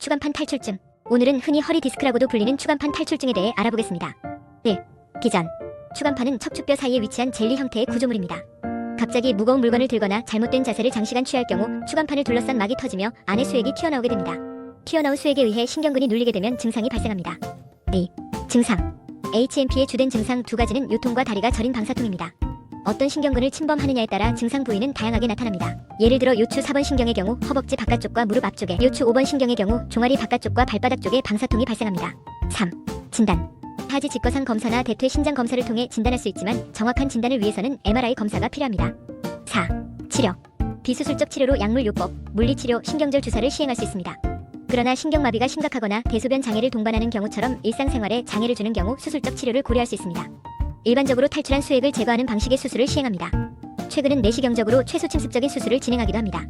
추간판 탈출증. 오늘은 흔히 허리 디스크라고도 불리는 추간판 탈출증에 대해 알아보겠습니다. 1. 기전. 추간판은 척추뼈 사이에 위치한 젤리 형태의 구조물입니다. 갑자기 무거운 물건을 들거나 잘못된 자세를 장시간 취할 경우 추간판을 둘러싼 막이 터지며 안에 수액이 튀어나오게 됩니다. 튀어나온 수액에 의해 신경근이 눌리게 되면 증상이 발생합니다. 2. 증상. HMP의 주된 증상 두 가지는 요통과 다리가 저린 방사통입니다. 어떤 신경근을 침범하느냐에 따라 증상 부위는 다양하게 나타납니다. 예를 들어 요추 4번 신경의 경우 허벅지 바깥쪽과 무릎 앞쪽에, 요추 5번 신경의 경우 종아리 바깥쪽과 발바닥 쪽에 방사통이 발생합니다. 3. 진단. 하지 직거상 검사나 대퇴 신장 검사를 통해 진단할 수 있지만 정확한 진단을 위해서는 MRI 검사가 필요합니다. 4. 치료. 비수술적 치료로 약물 요법, 물리치료, 신경절 주사를 시행할 수 있습니다. 그러나 신경마비가 심각하거나 대소변 장애를 동반하는 경우처럼 일상생활에 장애를 주는 경우 수술적 치료를 고려할 수 있습니다. 일반적으로 탈출한 수액을 제거하는 방식의 수술을 시행합니다. 최근은 내시경적으로 최소 침습적인 수술을 진행하기도 합니다.